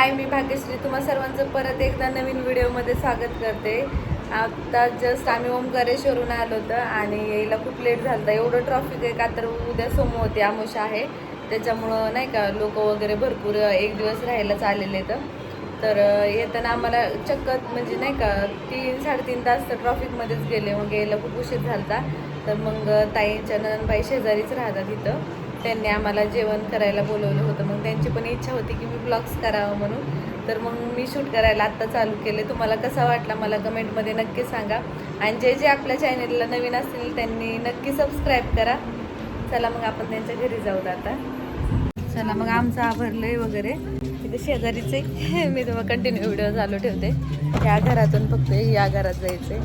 हाय मी भाग्यश्री. तुम्हा सर्वांचं परत एकदा नवीन व्हिडिओमध्ये स्वागत करते. आता जस्ट आम्ही ओमकारेश्वरून आलो होतं आणि यायला खूप लेट झालं होतं. एवढं ट्रॉफिक आहे का तर उद्या समोर होते आमुष आहे. त्याच्यामुळं नाही का लोक वगैरे भरपूर एक दिवस राहायलाच आलेले तर तर येताना आम्हाला चक्क म्हणजे नाही का तीन साडेतीन तास तर ट्रॉफिकमध्येच गेले. मग यायला खूप उशीर झाला तर मग ताईंच्या नंदबाई शेजारीच राहतात इथं. त्यांनी आम्हाला जेवण करायला बोलवलं होतं. मग त्यांची पण इच्छा होती की मी ब्लॉग्स करावं म्हणून. तर मग मी शूट करायला आत्ता चालू केले. तुम्हाला कसा वाटला मला कमेंटमध्ये नक्की सांगा. आणि जे जे आपल्या चॅनेलला नवीन असतील त्यांनी नक्की सबस्क्राईब करा. चला मग आपण त्यांच्या घरी जाऊ आता. चला मग आमचं आभरलंय वगैरे. तिथे शेजारीच आहे मी तुम्हाला कंटिन्यू व्हिडिओ चालू ठेवते. या घरातून फक्त या घरात जायचे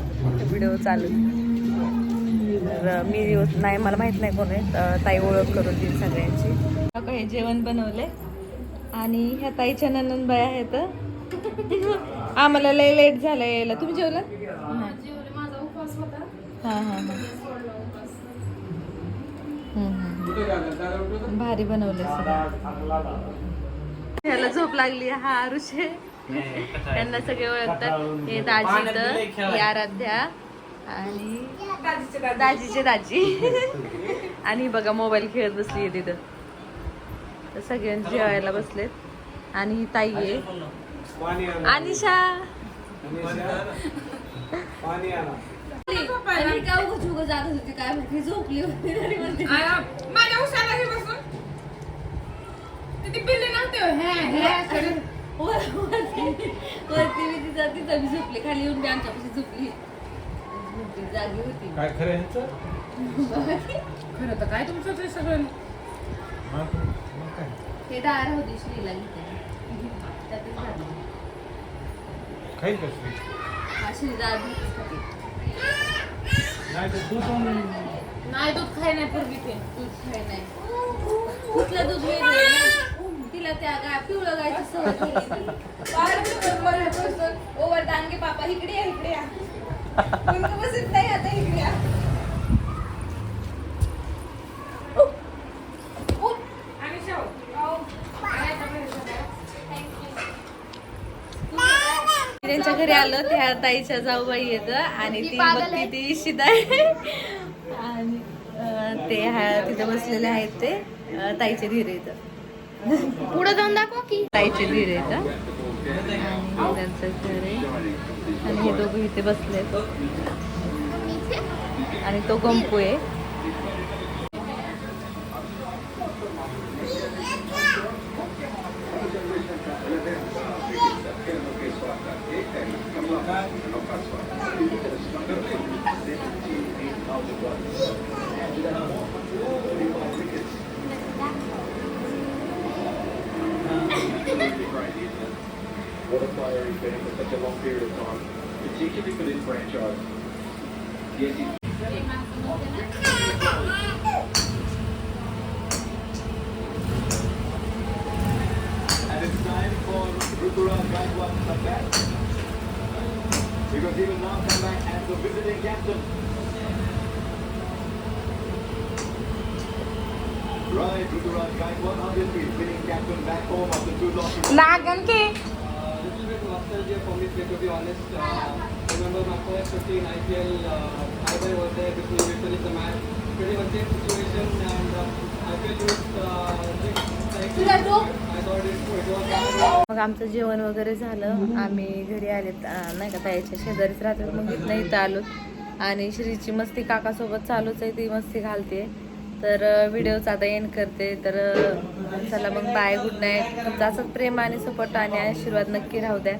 व्हिडिओ चालू. तर मी नाही मला माहीत नाही कोण आहे तर ताई ओळख करून देईल सगळ्यांची. बघा हे जेवण बनवले. आणि ह्या ताईच्या नंदनबाई आहेत. आम्हाला लय लेट झालं यायला. तुम्ही जेवला? हां हां हां. भारी बनवले ह्याला झोप लागली. हा ऋषे. त्यांना सगळे ओळखतात. हे दाजी ही आराध्या. आणि दाजीचे दाजी. आणि बघा मोबाईल खेळत बसली आहे तिथं. तर सगळ्यांनी जेवायला बसलेत. आणि ताई आहे. अनिशा. आणि काय उगाच उगाच जात होती काय झोपली होती तरी म्हणते माझ्या उशाला हे बसून. किती पिल्ले नव्हते हो. हे, हे करून. वर- वरती वरती मी तिचा तिचा मी झोपली खाली येऊन मी आमच्यापाशी झोपली, जागी होती काय खरं ह्यांचं? खरं तर काय तुमचं ते सगळं मग- मग काय? ते डाळ होती श्रीला घेते त्यातच झालं खाईल का श्री? हा श्री डाळ भातच खाते. नाही तर दूध आणून नाही दूध खाय नाही पूर्वी ते दूध खाय नाही कुठलं दूध वेगळं आहे ना? तिला त्या गाय पिवळं गायची सवय ओवर डांगे पापा इकडे या इकडे या त्यांच्या घरी आलं त्या ताईच्या जाऊबाई येत आणि ती बघती ती इशिता आहे. आणि ते तिथे बसलेले आहेत ते ताईचे धीर येत पुढे जाऊन दाखव की. ताईचे धीर येत त्यांचं घर आहे. आणि हे दोघं इथे बसलेत. आणि तो गंपू आहे. What a player he's been for such a long period of time, particularly for this franchise. Yes, And it's time for Gaikwad to come back. Because he will now come back as the visiting captain. Right, obviously captain back home after two losses. to be honest. Uh, remember my first 15 IPL high uh, was there between me and the match. Pretty much same situation and uh, I feel just uh, मग आमचं जेवण वगैरे झालं. आम्ही घरी आले नाही का त्याच्या शेजारीच राहतो मग इथं आलो. आणि श्रीची मस्ती काकासोबत चालूच आहे ती मस्ती घालते. तर व्हिडिओच आता एंड करते. तर चला मग बाय गुड नाईट तुमचं असंच प्रेम आणि सपोर्ट आणि आशीर्वाद नक्की राहू द्या.